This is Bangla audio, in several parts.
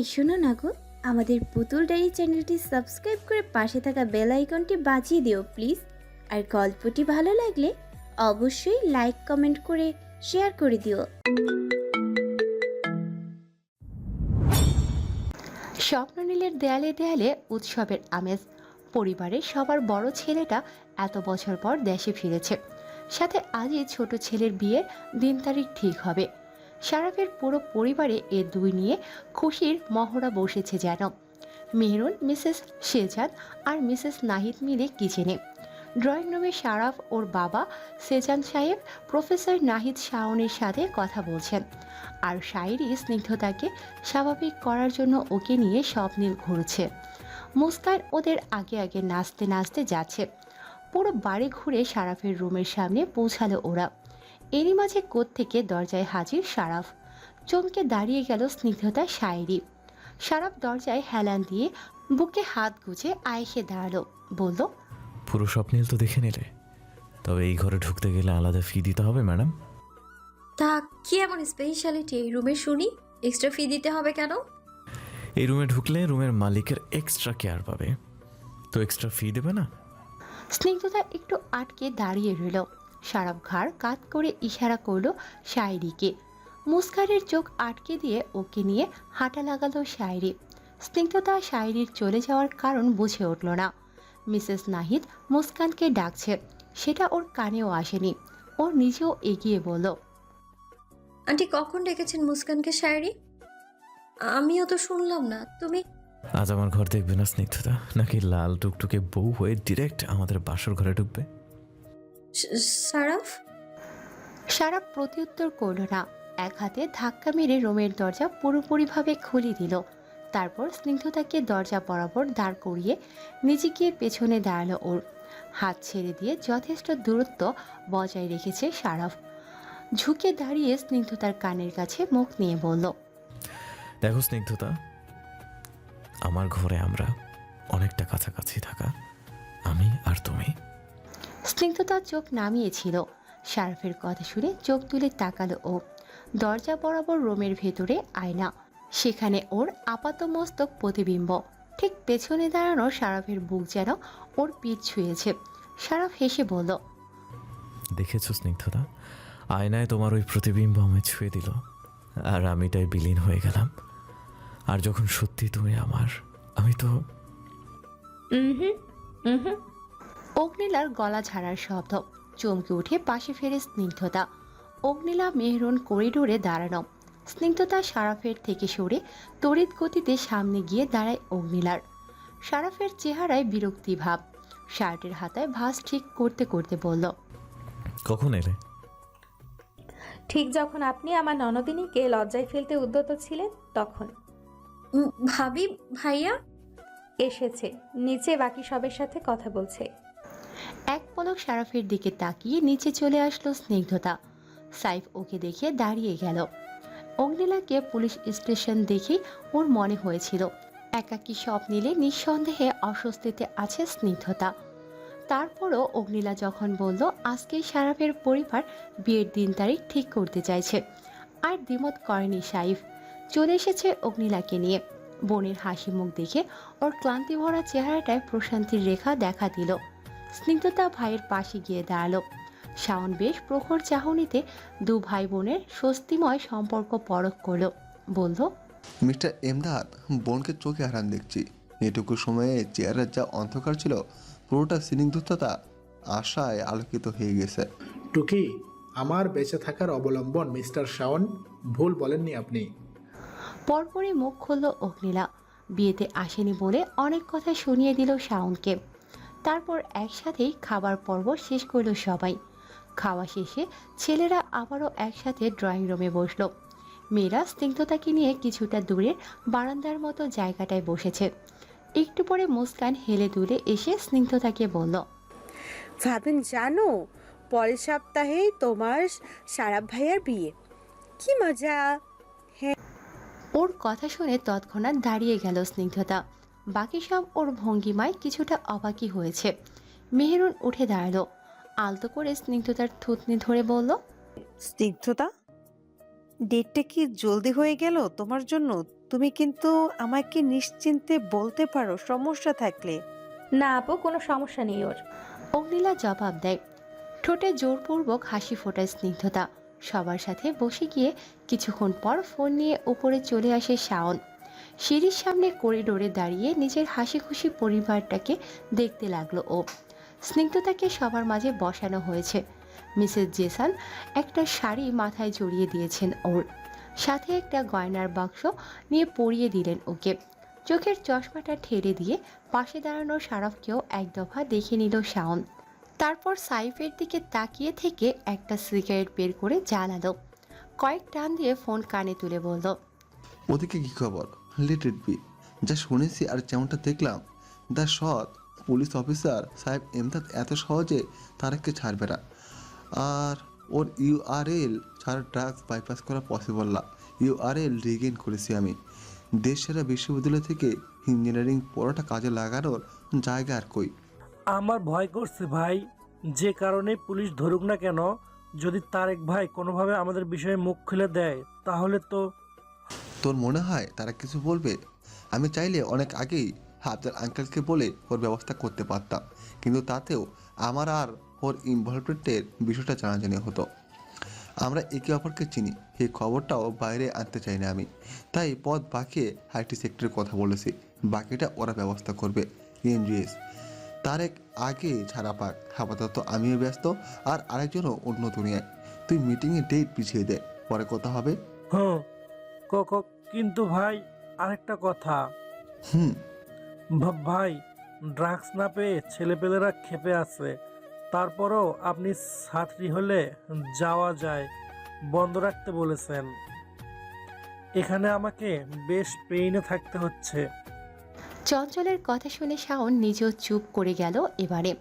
এই শোনো না গো, আমাদের পুতুল ডায়েরি চ্যানেলটি সাবস্ক্রাইব করে পাশে থাকা বেল আইকনটি বাজিয়ে দিও, প্লিজ। আর গল্পটি ভালো লাগলে অবশ্যই লাইক, কমেন্ট করে শেয়ার করে দিও। স্বপ্ননীলের দেয়ালে দেয়ালে উৎসবের আমেজ, পরিবারের সবার বড় ছেলেটা এত বছর পর দেশে ফিরেছে। সাথে আজই ছোট ছেলের বিয়ের দিন তারিখ ঠিক হবে। সারাফের পুরো পরিবারে এ দুই নিয়ে খুশির মহড়া বসেছে যেন। মেহরুন, মিসেস শেজাদ আর মিসেস নাহিদ মিলে কিচেনে ড্রয়িং রুমে সারাফ ওর বাবা সেজান সাহেব, প্রফেসর নাহিদ শাওনের সাথে কথা বলছেন। আর শায়রি স্নিগ্ধতাকে স্বাভাবিক করার জন্য ওকে নিয়ে স্বপ্নীল ঘুরছে। মুস্কান ওদের আগে আগে নাচতে নাচতে যাচ্ছে। পুরো বাড়ি ঘুরে সারাফের রুমের সামনে পৌঁছালো ওরা। এরই মাঝে থেকে দরজায় হাজির সারাফ। চমকে দাঁড়িয়ে গেল স্নিগ্ধতা শায়রি। সারাফ দরজায় হেলান দিয়ে বুকে হাত গুজে আয়েসে দাঁড়াল। বলল পুরো স্বপ্নীল তো দেখে নিলে। তবে এই ঘরে ঢুকতে গেলে আলাদা ফি দিতে হবে ম্যাডাম। তা কি এমন স্পেশালিটি এই রুমে শুনি? এক্সট্রা ফি দিতে হবে কেন? এই রুমে ঢুকলে রুমের মালিকের এক্সট্রা কেয়ার পাবে। তো এক্সট্রা ফি দেবে না? স্নিগ্ধতা একটু আটকে দাঁড়িয়ে রইল। সারাপ ঘাড় কাত করে ইশারা করল শায়রিকে। মুস্কারের চোখ আটকে দিয়ে ওকে নিয়ে হাঁটা লাগালো শায়রি। স্নিগ্ধতা শায়রির চলে যাওয়ার কারণ বুঝে উঠল না। মিসেস নাহিদ মুস্কানকে ডাকছে। সেটা ওর কানেও আসেনি। ও নিজেও এগিয়ে বলল আন্টি কখন ডেকেছেন মুস্কানকে শায়রি? আমিও তো শুনলাম না। তুমি আজ আমার ঘর দেখবে না স্নিগ্ধতা? নাকি লাল টুকটুকে বউ হয়ে ডিরেক্ট আমাদের বাসর ঘরে ঢুকবে? সারাফ? সারা প্রত্যুত্তর করল না। এক হাতে ধাক্কা মেরে রোমের দরজা পুরোপুরিভাবে খুলে দিল। তারপর স্নিগ্ধতাকে দরজা বরাবর দাঁড় করিয়ে নিজে গিয়ে পেছনে দাঁড়াল ওর। হাত ছেড়ে দিয়ে যথেষ্ট দূরত্ব বজায় রেখেছে সারাফ। ঝুঁকে দাঁড়িয়ে স্নিগ্ধতার কানের কাছে মুখ নিয়ে বলল দেখো স্নিগ্ধতা আমার ঘরে আমরা অনেকটা কাছাকাছি থাকা আমি আর তুমি। স্নিগ্ধতার চোখ নামিয়েছিল। শারফের কথা শুনে চোখ তুলে তাকালো ও। দরজা বরাবর রুমের ভেতরে আয়না। সেখানে ওর আপাতমস্তক প্রতিবিম্ব। ঠিক পেছনে দাঁড়ানো সারাফের বুক যেন ওর পিঠ ছুঁয়েছে। সারাফ হেসে বলল দেখেছ স্নিগ্ধতা? আয়নায় তোমার ওই প্রতিবিম্ব আমায় ছুঁয়ে দিল। আর আমি তাই বিলীন হয়ে গেলাম। আর যখন সত্যি তুমি আমার আমি তো অগ্নিলার গলা ঝাড়ার শব্দ। চমকে উঠে পাশে ফেরে স্নিগ্ধতা। অগ্নিলা মেহরুন করিডোরে দাঁড়ানো। স্নিগ্ধতা সারাফের থেকে সরে তড়িৎ গতিতে সামনে গিয়ে দাঁড়ায় অগ্নিলার। সারাফের চেহারায় বিরক্তি ভাব। শার্টের হাতায় ভাঁজ ঠিক করতে করতে বলল কখন এলে? ঠিক যখন আপনি আমার ননদিনীকে লজ্জায় ফেলতে উদ্যত ছিলেন তখন। উম, ভাবি ভাইয়া? এসেছে নিচে বাকি সবের সাথে কথা বলছে। এক পলক সারাফের দিকে তাকিয়ে নিচে চলে আসলো স্নিগ্ধতা। সাইফ ওকে দেখে দাঁড়িয়ে গেল। অগ্নিলাকে পুলিশ স্টেশন দেখে ওর মনে হয়েছিল, একাকী সব নিলে নিঃসন্দেহে অস্বস্তিতে আছে স্নিগ্ধতা। তারপরও অগ্নিলা যখন বলল আজকেই সারাফের পরিবার বিয়ের দিন তারিখ ঠিক করতে চাইছে, আর দ্বিমত করেনি সাইফ। চলে এসেছে অগ্নিলাকে নিয়ে। বোনের হাসি মুখ দেখে ওর ক্লান্তি ভরা চেহারাটায় প্রশান্তির রেখা দেখা দিল। স্নিগ্ধতা ভাইয়ের পাশে গিয়ে দাঁড়াল। শাওন বেশ প্রখর চাহনিতে দু ভাই বোনের স্বস্তিময় সম্পর্ক পরখ করল। বলল মিস্টার এমদাদ বোনকে চোখে হারান দেখছি। এটুকু সময়ে চেয়ারের যা অন্ধকার ছিল পুরোটা স্নিগ্ধতা আশায় আলোকিত হয়ে গেছে। টুকি আমার বেঁচে থাকার অবলম্বন মিস্টার শাওন ভুল বলেননি আপনি। পরপরই মুখ খুলল অগ্নিলা। বিয়েতে আসেনি বলে অনেক কথা শুনিয়ে দিল শাওনকে। তারপর একসাথেই খাবার পর্ব শেষ করল সবাই। খাওয়া শেষে ছেলেরা আবারও একসাথে ড্রয়িং রুমে বসল। মেয়েরা স্নিগ্ধতাকে নিয়ে কিছুটা দূরে বারান্দার মতো জায়গাটায় বসেছে। একটু পরে মুস্কান হেলে দুলে এসে স্নিগ্ধতাকে বলল ভাবেন জানো পরের সপ্তাহেই তোমার সারাপ ভাইয়ার বিয়ে। কি মজা হ্যাঁ? ওর কথা শুনে তৎক্ষণাৎ দাঁড়িয়ে গেল স্নিগ্ধতা। বাকি সব ওর ভঙ্গিমায় কিছুটা অবাকই হয়েছে। মেহেরুন উঠে দাঁড়াল আলতো করে স্নিগ্ধতার থুতনি ধরে বলল স্নিগ্ধতা? ডেটটা কি জলদি হয়ে গেল তোমার জন্য? তুমি কিন্তু আমাকে নিশ্চিন্তে বলতে পারো সমস্যা থাকলে। না আপু কোনো সমস্যা নেই ওর। অগ্নিলা জবাব দেয় ঠোঁটে জোরপূর্বক হাসি ফোটায় স্নিগ্ধতা। সবার সাথে বসে গিয়ে কিছুক্ষণ পর ফোন নিয়ে উপরে চলে আসে শাওন। সিঁড়ির সামনে করিডোরে দাঁড়িয়ে নিজের হাসি খুশি পরিবারটাকে দেখতে লাগল ও। স্নিগ্ধতাকে সবার মাঝে বসানো হয়েছে। মিসেস জেসান একটা শাড়ি মাথায় জড়িয়ে দিয়েছেন ওর। সাথে একটা গয়নার বাক্স নিয়ে পরিয়ে দিলেন ওকে। চোখের চশমাটা ঠেলে দিয়ে পাশে দাঁড়ানো সারাফকেও এক দফা দেখে নিল শাওন। তারপর সাইফের দিকে তাকিয়ে থেকে একটা সিগারেট বের করে জ্বালালো। কয়েক টান দিয়ে ফোন কানে তুলে বলল, ওদিকে কি খবর? লেট ইট বি যা শুনেছি আর যেমনটা দেখলাম দ্য সৎ পুলিশ অফিসার সাহেব এমদাদ এত সহজে তারাকে ছাড়বে না। আর ওর ইউআরএল ছাড়া ড্রাগস বাইপাস করা পসিবল না। ইউআরএল রিগেন করেছি আমি। দেশ সেরা বিশ্ববিদ্যালয় থেকে ইঞ্জিনিয়ারিং পড়াটা কাজে লাগানোর জায়গা আর কই? আমার ভয় করছে ভাই। যে কারণে পুলিশ ধরুক না কেন, যদি তারেক ভাই কোনোভাবে আমাদের বিষয়ে মুখ খুলে দেয়, তাহলে তো তোর মনে হয় তারা কিছু বলবে? আমি চাইলে অনেক আগেই হাফজার আঙ্কেলকে বলে ওর ব্যবস্থা করতে পারতাম। কিন্তু তাতেও আমার আর ওর ইনভলভমেন্টের বিষয়টা জানাজানি হতো। আমরা একে অপরকে চিনি, এই খবরটাও বাইরে আনতে চাই না আমি। তাই পথ বাঁকিয়ে আইটি সেক্টরের কথা বলেছি। বাকিটা ওরা ব্যবস্থা করবে এনজিএস তারেক আগে ছাড়া পাক, আপাতত আমিও ব্যস্ত আর আরেকজনও অন্য দুনিয়ায়। তুই মিটিংয়ে ডেট পিছিয়ে দে, পরে কথা হবে। ক- কিন্তু ভাই আরেকটা কথা। হুম। ভা- ভাই ড্রাগস না পেয়ে ছেলেপেলেরা খেপে আছে। তারপরও আপনি ছাত্রী হলে যাওয়া যায় বন্ধ রাখতে বলেছেন। এখানে আমাকে বেশ পেইনে থাকতে হচ্ছে। চঞ্চলের কথা শুনে শাওন নিজেও চুপ করে গেল এবারে।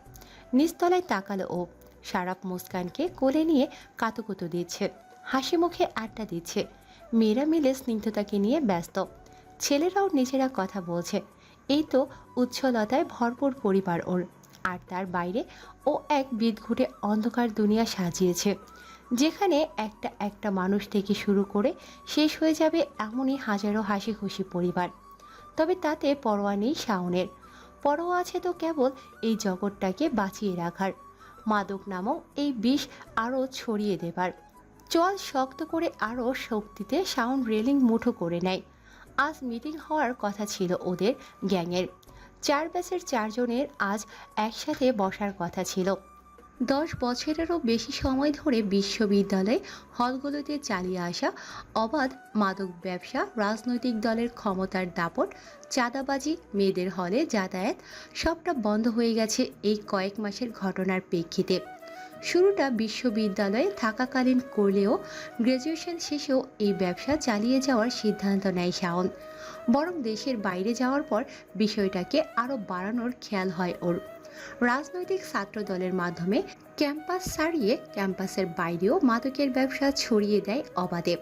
নিচতলায় তাকালো ও সারাপ মুস্কানকে কোলে নিয়ে কাতুকুতু দিচ্ছে। হাসি মুখে আড্ডা দিচ্ছে। মেয়েরা মিলে স্নিগ্ধতাকে নিয়ে ব্যস্ত। ছেলেরাও নিজেরা কথা বলছে। এই তো উচ্ছলতায় ভরপুর পরিবার ওর। আর তার বাইরে ও এক বিদঘুটে অন্ধকার দুনিয়া সাজিয়েছে। যেখানে একটা একটা মানুষ থেকে শুরু করে শেষ হয়ে যাবে এমনই হাজারো হাসি খুশি পরিবার। তবে তাতে পরোয়া নেই শাওনের। পরোয়া আছে তো কেবল এই জগৎটাকে বাঁচিয়ে রাখার। মাদক নামক এই বিষ আরও ছড়িয়ে দেবার। চল শক্ত করে আরও শক্তিতে সাউন্ড রেলিং মুঠো করে নেয়। আজ মিটিং হওয়ার কথা ছিল ওদের গ্যাংয়ের। চার ব্যাচের চারজনের আজ একসাথে বসার কথা ছিল। দশ বছরেরও বেশি সময় ধরে বিশ্ববিদ্যালয় হলগুলোতে চালিয়ে আসা অবাধ মাদক ব্যবসা, রাজনৈতিক দলের ক্ষমতার দাপট, চাঁদাবাজি, মেয়েদের হলে যাতায়াত সবটা বন্ধ হয়ে গেছে এই কয়েক মাসের ঘটনার প্রেক্ষিতে। শুরুটা বিশ্ববিদ্যালয়ে থাকাকালীন করলেও গ্র্যাজুয়েশন শেষেও এই ব্যবসা চালিয়ে যাওয়ার সিদ্ধান্ত নেয় শাওন। বরং দেশের বাইরে যাওয়ার পর বিষয়টাকে আরও বাড়ানোর খেয়াল হয় ওর। রাজনৈতিক ছাত্র দলের মাধ্যমে ক্যাম্পাস ছাড়িয়ে ক্যাম্পাসের বাইরেও মাদকের ব্যবসা ছড়িয়ে দেয় অবাধে।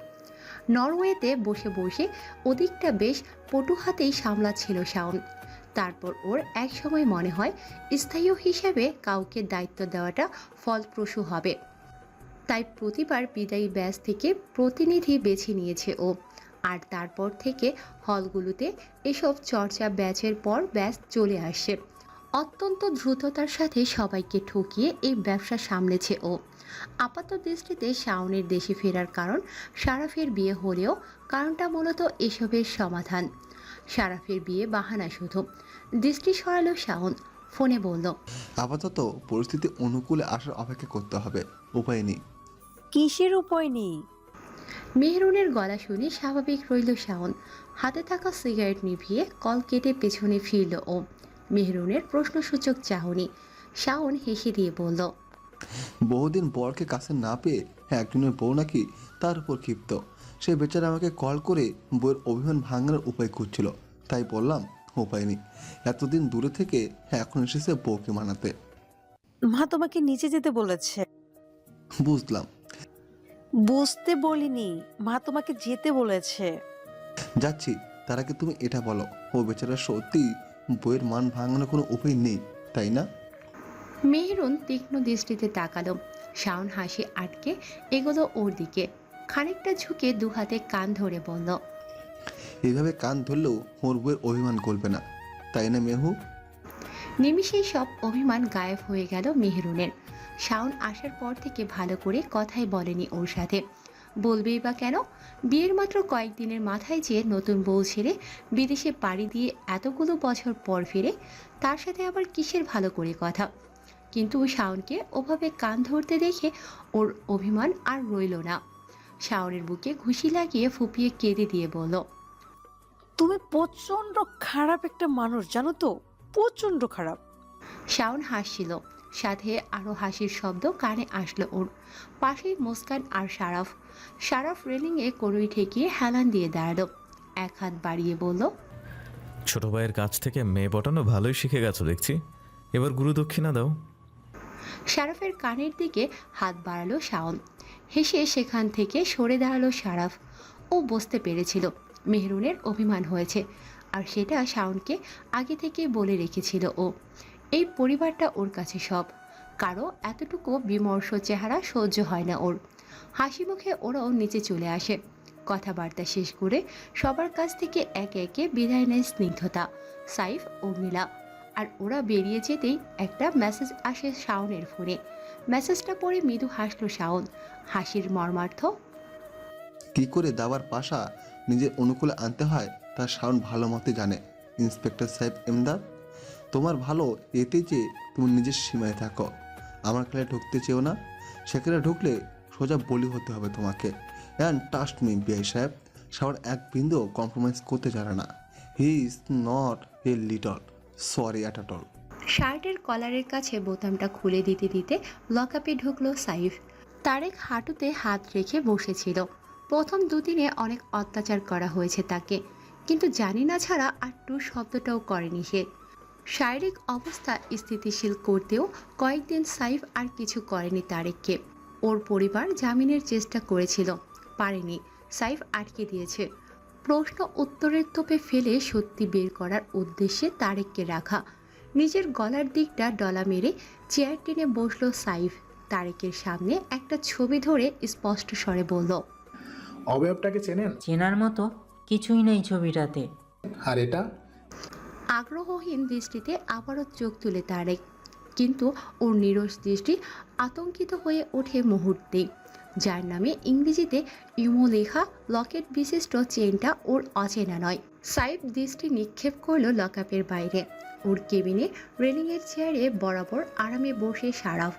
নরওয়েতে বসে বসে ওদিকটা বেশ পটু হাতেই সামলাচ্ছিল শাওন। তারপর ওর এক সময় মনে হয় স্থায়ী হিসাবে কাউকে দায়িত্ব দেওয়াটা ফলপ্রসূ হবে। তাই প্রতিবার বিদায়ী ব্যাচ থেকে প্রতিনিধি বেছে নিয়েছে ও। আর তারপর থেকে হলগুলোতে এসব চর্চা ব্যাচের পর ব্যাচ চলে আসে। অত্যন্ত দ্রুততার সাথে সবাইকে ঠকিয়ে এই ব্যবসা সামলেছে ও। আপাত দৃষ্টিতে শাওনের দেশে ফেরার কারণ সারাফের বিয়ে হলেও কারণটা মূলত এসবের সমাধান। সারাফের বিয়ে বাহানা শুধু। দৃষ্টি সরালো শাওন। ফোনে বলল আপাতত পরিস্থিতি অনুকূলে আসার অপেক্ষা করতে হবে। উপায় নেই। কিসের উপায় নেই? মেহরুনের গলা শুনে স্বাভাবিক রইল শাওন। হাতে থাকা সিগারেট নিভিয়ে কল কেটে পেছনে ফিরল ও মেহরুনের প্রশ্নসূচক চাহনি। শাওন হেসে দিয়ে বলল বহুদিন বরকে কাছে না পেয়ে একজনের বউ নাকি তার উপর ক্ষিপ্ত। সে বেচারা আমাকে কল করে বইয়ের অভিমান ভাঙানোর উপায় খুঁজছিল। তাই বললাম উপায় নেই এতদিন দূরে থেকে এখন এসেছে বউকে মানাতে। মা তোমাকে নিচে যেতে বলেছে। বুঝলাম। বুঝতে বলিনি। মা তোমাকে যেতে বলেছে। যাচ্ছি। তার আগে তুমি এটা বলো ও বেচারা সত্যি বইয়ের মান ভাঙানোর কোনো উপায় নেই তাই না? মেহরুন তীক্ষ্ণ দৃষ্টিতে তাকালো। শাওন হাসি আটকে এগোলো ওর দিকে। খানিকটা ঝুঁকে দু হাতে কান ধরে বলল এইভাবে কান ধরলেও ওর বউয়ের অভিমান করবে না। তাই না মেহু? নিমিষেই সব অভিমান গায়েব হয়ে গেল মেহরুনের। শাওন আসার পর থেকে ভালো করে কথাই বলেনি ওর সাথে। বলবেই বা কেন? বিয়ের মাত্র কয়েকদিনের মাথায় যে নতুন বউ ছেড়ে বিদেশে পাড়ি দিয়ে এতগুলো বছর পর ফিরে, তার সাথে আবার কিসের ভালো করে কথা? কিন্তু শাওনকে ওভাবে কান ধরতে দেখে ওর অভিমান আর রইল না। শাওনের বুকে ঘুষি লাগিয়ে ফুপিয়ে কেঁদে দিয়ে বলল তুমি প্রচণ্ড খারাপ একটা মানুষ জানো তো? প্রচণ্ড খারাপ। শাওন হাসছিল। সাথে আরও হাসির শব্দ কানে আসলো ওর। পাশেই মুস্কান আর সারাফ। সারাফ রেলিংয়ে কড়ই ঠেকিয়ে হেলান দিয়ে দাঁড়াল। এক হাত বাড়িয়ে বলল ছোট ভাইয়ের কাছ থেকে মেয়ে পটানো ভালোই শিখে গেছো দেখছি। এবার গুরু দক্ষিণা দাও। সারাফের কানের দিকে হাত বাড়ালো শাওন। হেসে সেখান থেকে সরে দাঁড়াল সারাফ। ও বসতে পেরেছিল। মেহরুনের অভিমান হয়েছে। আর সেটা শাওনকে আগে থেকে বলে রেখেছিল ও। এই পরিবারটা ওর কাছে সব। কারও এতটুকু বিমর্ষ চেহারা সহ্য হয় না ওর। হাসি মুখে ওরাও নিচে চলে আসে। কথাবার্তা শেষ করে সবার কাছ থেকে একে একে বিদায় নেয় স্নিগ্ধতা, সাইফ ও নীলা আর ওরা বেরিয়ে যেতেই একটা মেসেজ আসে শাওনের ফোনে। মেসেজটা পড়ে মৃদু হাসলো শাওন। হাসির মর্মার্থ, কি করে দাবার পাশা নিজের অনুকূলে আনতে হয়, তা শাওন ভালো মতো জানে। ইন্সপেক্টর সাহেব এমদাদ তোমার ভালো এতে যে তুমি নিজের সীমায় থাকো। আমার খেলে ঢুকতে চেও না। সেখানে ঢুকলে সোজা বলি হতে হবে তোমাকে। অ্যান্ড ট্রাস্ট মি বিআই সাহেব, শাওন এক বিন্দু কম্প্রোমাইজ করতে জানে না। He is not a little sorry at all শার্টের কলারের কাছে বোতামটা খুলে দিতে দিতে লকআপে ঢুকলো সাইফ। তারেক হাঁটুতে হাত রেখে বসেছিল। প্রথম দুদিনে অনেক অত্যাচার করা হয়েছে তাকে। কিন্তু জানি না ছাড়া আর টু শব্দটাও করেনি সে। শারীরিক অবস্থা স্থিতিশীল করতেও কয়েকদিন সাইফ আর কিছু করেনি তারেককে। ওর পরিবার জামিনের চেষ্টা করেছিল, পারেনি। সাইফ আটকে দিয়েছে। প্রশ্ন উত্তরের তোপে ফেলে সত্যি বের করার উদ্দেশ্যে তারেককে রাখা। নিজের গলার দিকটা ডলা মেরে চেয়ার টেনে বসল সাইফ। তারেকের সামনে একটা ছবি ধরে স্পষ্ট স্বরে বলল অবয়বটাকে চেনেন? চেনার মতো কিছুই নেই ছবিটাতে। আর এটা? আগ্রহহীন দৃষ্টিতে আবারও চোখ তুলে তারেক। কিন্তু ওর নিরস দৃষ্টি আতঙ্কিত হয়ে ওঠে মুহূর্তে যার নামে ইংরেজিতে ইমো লেখা লকেট বিশিষ্ট চেনটা ওর অচেনা নয়। সাইফ দৃষ্টি নিক্ষেপ করল লকআপের বাইরে। ওর কেবিনে রেলিংয়ের চেয়ারে বরাবর আরামে বসে সারাফ।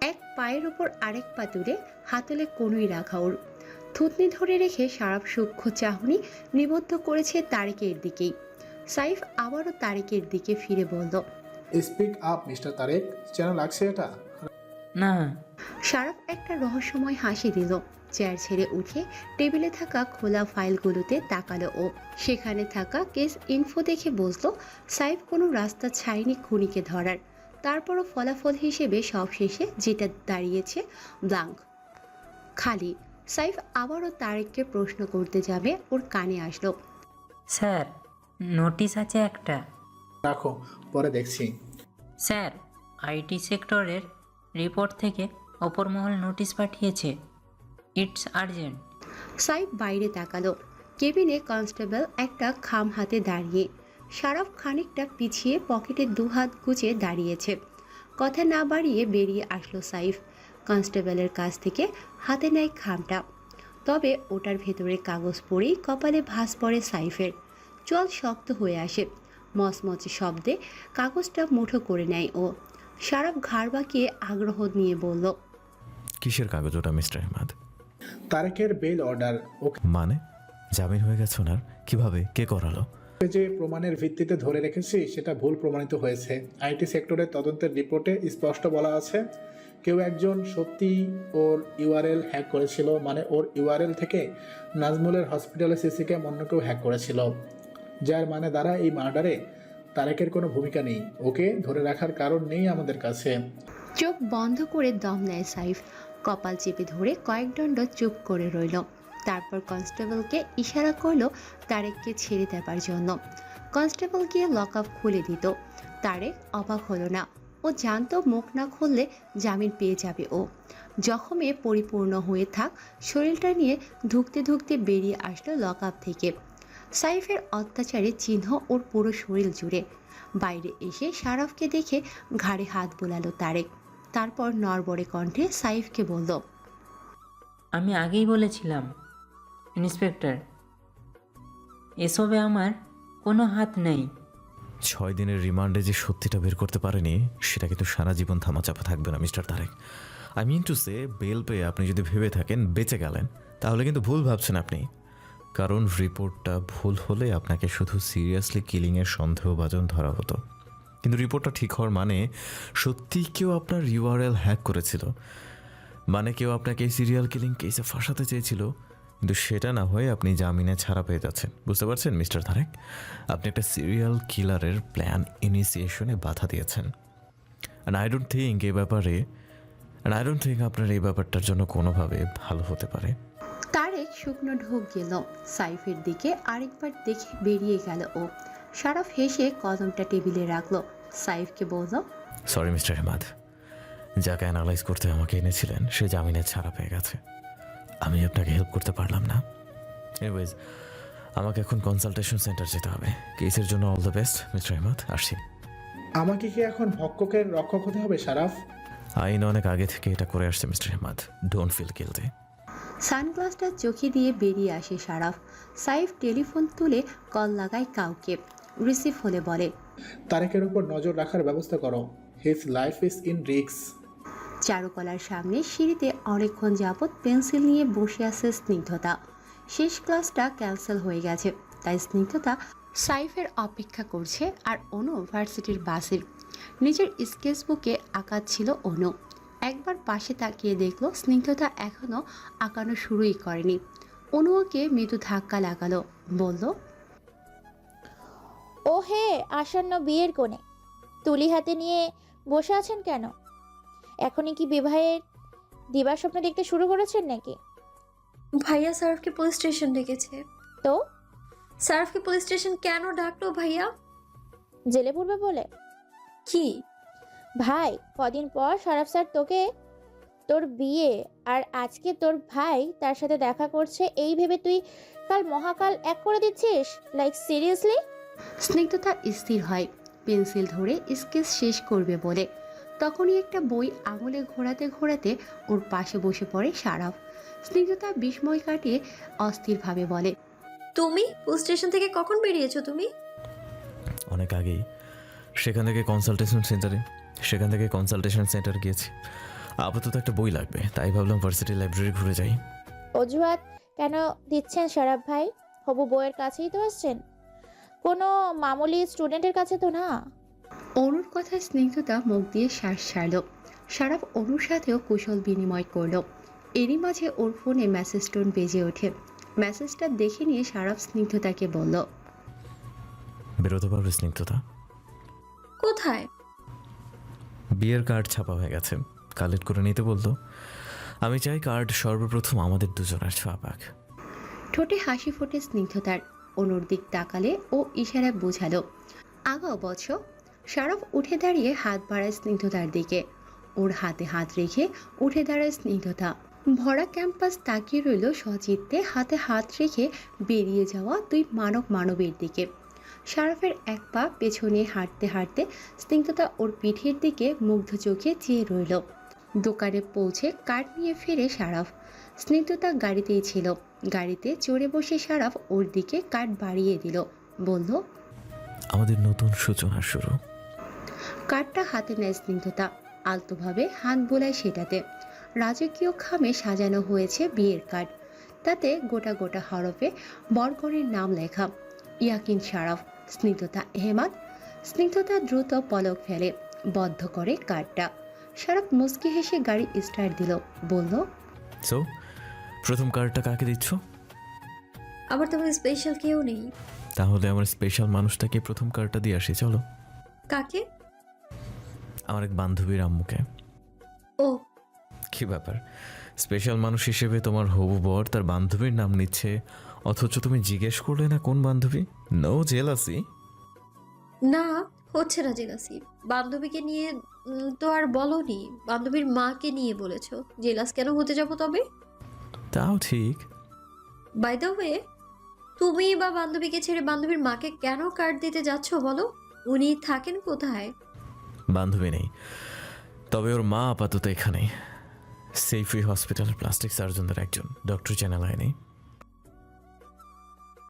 এক পায়ের ওপর আরেক পা তুলে হাতলে কোনোই রাখা ওর। থুতনি ধরে রেখে সারাপ সূক্ষ্ম চাহনি নিবদ্ধ করেছে তারেকের দিকেই। সাইফ আবারও তারেকের দিকে ফিরে বলল স্পিক আপ মিস্টার তারেক। চেনা লাগছে এটা? না। সারাফ একটা রহস্যময় হাসি দিল। চেয়ার ছেড়ে উঠে টেবিলে থাকা খোলা ফাইলগুলোতে তাকালো ও। সেখানে থাকা কেস ইনফো দেখে বুঝলো সাইফ কোনো রাস্তা ছাইনি খুনিকে ধরার। তারপরও ফলাফল হিসেবে সবশেষে যেটা দাঁড়িয়েছে ব্লাঙ্ক। খালি সাইফ আবারও তারেককে প্রশ্ন করতে যাবে ওর কানে আসলো। স্যার নোটিশ আছে একটা। রাখো পরে দেখছি। স্যার আইটি সেক্টরের রিপোর্ট থেকে অপর মহল নোটিশ পাঠিয়েছে। It's urgent. সাইফ বাইরে তাকালো। কেবিনে কনস্টেবল একটা খাম হাতে দাঁড়িয়ে। সারাফ খানিকটা পিছিয়ে পকেটে দুহাত গুজে দাঁড়িয়েছে। কথা না বাড়িয়ে বেরিয়ে আসলো সাইফ। কনস্টেবলের কাছ থেকে হাতে নেয় খামটা। তবে ওটার ভেতরে কাগজ পড়েই কপালে ভাঁজ পড়ে সাইফের। চল শক্ত হয়ে আসে। মচমচে শব্দে কাগজটা মুঠো করে নেয় ও সারাফ ঘাড় বাঁকিয়ে আগ্রহ নিয়ে বলল কিসের কাগজ ওটা মিস্টার আহমাদ? তারেকের বেল অর্ডার। ওকে মানে? জামিন হয়ে গেছে ওনার? কীভাবে? কে করালো? যে প্রমাণের ভিত্তিতে ধরে রেখেছি সেটা ভুল প্রমাণিত হয়েছে। আইটি সেক্টরের তদন্তের রিপোর্টে স্পষ্ট বলা আছে কেউ একজন সত্যি ওর ইউআরএল হ্যাক করেছিল মানে ওর ইউআরএল থেকে নাজমুলের হসপিটালে সিসি ক্যাম অন্য কেউ হ্যাক করেছিল, যার মানে দ্বারা এই মার্ডারে তারেকের কোনো ভূমিকা নেই। ওকে ধরে রাখার কারণ নেই আমাদের কাছে। চোখ বন্ধ করে দম নেয় সাইফ। কপাল চেপে ধরে কয়েক দণ্ড চুপ করে রইল। তারপর কনস্টেবলকে ইশারা করল তারেককে ছেড়ে দেবার জন্য। কনস্টেবল গিয়ে লক আপ খুলে দিত। তারেক অবাক হলো না। ও জানতো মুখ না খুললে জামিন পেয়ে যাবে ও। জখমে পরিপূর্ণ হয়ে থাক, শরীরটা নিয়ে ধুকতে ধুকতে বেরিয়ে আসলো লক আপ থেকে। সাইফের অত্যাচারে চিহ্ন ওর পুরো শরীর জুড়ে। বাইরে এসে শারাফকে দেখে ঘাড়ে হাত বোলালো তারেক। তারপর নরবরে কণ্ঠে সাইফকে বলল, আমি আগেই বলেছিলাম, ইন্সপেক্টর, এসবে আমার কোনো হাত নেই। ছয় দিনের রিমান্ডে যে সত্যিটা বের করতে পারেনি, সেটা কিন্তু সারা জীবন থামাচাপা থাকবে না, mister Tarek. I mean to say bail পেয়ে আপনি যদি ভেবে থাকেন, বেঁচে গেলেন, তাহলে কিন্তু ভুল ভাবছেন আপনি। কারণ রিপোর্টটা ভুল হলে আপনাকে শুধু সিরিয়াসলি কিলিংয়ের সন্দেহভাজন ধরা হতো। কিন্তু রিপোর্টটা ঠিক হওয়ার মানে সত্যিই কেউ আপনার ইউআরএল হ্যাক করেছিল। মানে কেউ আপনাকে এই সিরিয়াল কিলিং কেসে ফাঁসাতে চেয়েছিল। কিন্তু সেটা না হয়ে আপনি জামিনে ছাড়া পেয়ে যাচ্ছেন। বুঝতে পারছেন মিস্টার ধারেক আপনি একটা সিরিয়াল কিলারের প্ল্যান ইনিসিয়েশনে বাধা দিয়েছেন। অ্যান্ড আই ডোন্ট থিঙ্ক এই ব্যাপারে অ্যান্ড আই ডোন্ট থিঙ্ক আপনার এই ব্যাপারটার জন্য কোনোভাবে ভালো হতে পারে। তারেক শুকনো ঢোক গেল সাইফের দিকে আরেকবার দেখে বেরিয়ে গেল ও। শারাফ হেসে কদমটা টেবিলে রাখল। সাইফকে বলল সরি মিস্টার হেমাদ যাকে অ্যানালাইজ করতে আমাকে এনেছিলেন সে জামিনে ছাড়া পেয়ে গেছে। আমি আপনাকে হেল্প করতে পারলাম না। এনিওয়েজ আমাকে এখন কনসালটেশন সেন্টার যেতে হবে। কেসের জন্য all the best mister Hemad আসছি। আমাকে কি এখন ভক্ষকের রক্ষক হতে হবে সারাফ? আইন অনেক আগে থেকে এটা করে আসছে mister Hemad don't feel guilty সানগ্লাসটা চোখে দিয়ে বেরিয়ে আসে শারাফ সাইফ টেলিফোন তুলে কল লাগায় কাউকে। রিসিভ হলে বলে তারেকের উপর নজর রাখার ব্যবস্থা করো। হিজ লাইফ ইজ ইন রিক্স চারুকলার সামনে সিঁড়িতে অনেকক্ষণ যাবৎ পেন্সিল নিয়ে বসে আছে স্নিগ্ধতা। শেষ ক্লাসটা ক্যান্সেল হয়ে গেছে, তাই স্নিগ্ধতা সাইফের অপেক্ষা করছে আর অনু ভার্সিটির বাসের নিজের স্কেচ বুকে আঁকাচ্ছিল অনু। একবার পাশে তাকিয়ে দেখল, স্নিগ্ধতা এখনও আঁকানো শুরুই করেনি। অনুকে মৃদু ধাক্কা লাগালো, বলল ও হে আসন্ন বিয়ের কোণে। তুলি হাতে নিয়ে বসে আছেন কেন? এখনই কি বিবাহের দিবা স্বপ্ন দেখতে শুরু করেছেন নাকি? ভাইয়া সার্ফকে পুলিশ স্টেশন ডেকেছে। তো? সার্ফকে পুলিশ স্টেশন কেন ডাকলো ভাইয়া? জেলে পড়বে বলে? কি? ভাই কদিন পর শরাফ স্যার তোকে তোর বিয়ে আর আজকে তোর ভাই তার সাথে দেখা করছে এই ভেবে তুই কাল মহাকাল এক করে দিচ্ছিস? লাইক সিরিয়াসলি স্নিগ্ধতা স্থির হয় পেন্সিল ধরে স্কেচ শেষ করবে বলে। তখনই একটা বই আঙুলে ঘোরাতে ঘোরাতে ওর পাশে বসে পড়ে সারাফ। স্নিগ্ধতা বিস্ময় কাটিয়ে অস্থিরভাবে বলে তুমি স্টেশন থেকে কখন বেরিয়েছো তুমি? অনেক আগেই। সেখান থেকে কনসালটেশন সেন্টারে সেখান থেকে কনসালটেশন সেন্টার গিয়েছি। আপাতত একটা বই লাগবে তাই ভাবলাম ভার্সিটি লাইব্রেরি ঘুরে যাই। অজুহাত কেন দিচ্ছেন শরাফ ভাই? হবু বইয়ের কাছেই তো আসছেন। কোনো মামুলি স্টুডেন্টের কাছে তো না। অনুর কথায় স্নিগ্ধতা মুখ দিয়ে শ্বাস ছাড়ল। সারাফ অনুর সাথেও কুশল বিনিময় করল। এরই মাঝে ওর ফোনে মেসেজ টোন বেজে ওঠে। মেসেজটা দেখে নিয়ে সারাফ স্নিগ্ধতাকে বলল বেরোতে পারবে স্নিগ্ধতা? কোথায়? বিয়ের কার্ড ছাপা হয়ে গেছে। কালেক্ট করে নিতে বলতো আমি চাই কার্ড সর্বপ্রথম আমাদের দুজনের ছোঁয়া পাক। ঠোঁটে হাসি ফোটে স্নিগ্ধতার। অনুর দিক তাকালে ও ইশারায় বোঝালো আগাও বছর শারফ উঠে দাঁড়িয়ে হাত বাড়ায় স্নিগ্ধতার দিকে। ওর হাতে হাত রেখে উঠে দাঁড়ায় স্নিগ্ধতা। ভরা ক্যাম্পাস তাকিয়ে রইল সচিত্তে হাতে হাত রেখে বেরিয়ে যাওয়া দুই মানব মানবের দিকে। শারফের এক পা পেছনে হাঁটতে হাঁটতে স্নিগ্ধতা ওর পিঠের দিকে মুগ্ধ চোখে চেয়ে রইল। দোকানে পৌঁছে কার্ড নিয়ে ফিরে শারাফ। স্নিগ্ধতা গাড়িতেই ছিল। গাড়িতে চড়ে বসে সারাফ ওর দিকে কাঠ বাড়িয়ে দিল। বলল, আমাদের নতুন সূচনা শুরু। কাঠটা হাতে নেয় স্নিগ্ধতা। আলতোভাবে হাত বোলায় সেটাতে। রাজকীয় খামে সাজানো হয়েছে বিয়ের কার্ড তাতে গোটা গোটা হরফে বরকনের নাম লেখা। ইয়াকিন সারাফ স্নিগ্ধতা হেমাদ স্নিগ্ধতা দ্রুত পলক ফেলে বদ্ধ করে কার্ডটা সারাফ মুচকি হেসে গাড়ি স্টার্ট দিল বলল সো প্রথম কার্ডটা কাকে দিচ্ছ? আবার তোমার স্পেশাল কেউ নেই। তাহলে আমার স্পেশাল মানুষটাকে প্রথম কার্ডটা দিয়ে আসি চলো। কাকে? আমার এক বান্ধবীর আম্মুকে। ও। কি ব্যাপার? স্পেশাল মানুষ হিসেবে তোমার হবু বর তার বান্ধবীর নাম নিচ্ছে অথচ তুমি জিজ্ঞেস করলে না কোন বান্ধবী? নো জেলাসি না হচ্ছে না জেলাসি বান্ধবীকে নিয়ে উম, তো আর বলনি। বান্ধবীর মাকে নিয়ে বলেছ। জেলাস কেন হতে যাব তবে? তাও ঠিক। বাই দ্য ওয়ে তুমি বা বান্ধবীকে ছেড়ে বান্ধবীর মাকে কেন কার্ড দিতে যাচ্ছ বলো? উনি থাকেন কোথায়? বান্ধবী নেই। তবে ওর মা আপাতত এখানেই। সেইফি হসপিটালের প্লাস্টিক সার্জনদের একজন, ডক্টর চ্যানেল হয়নি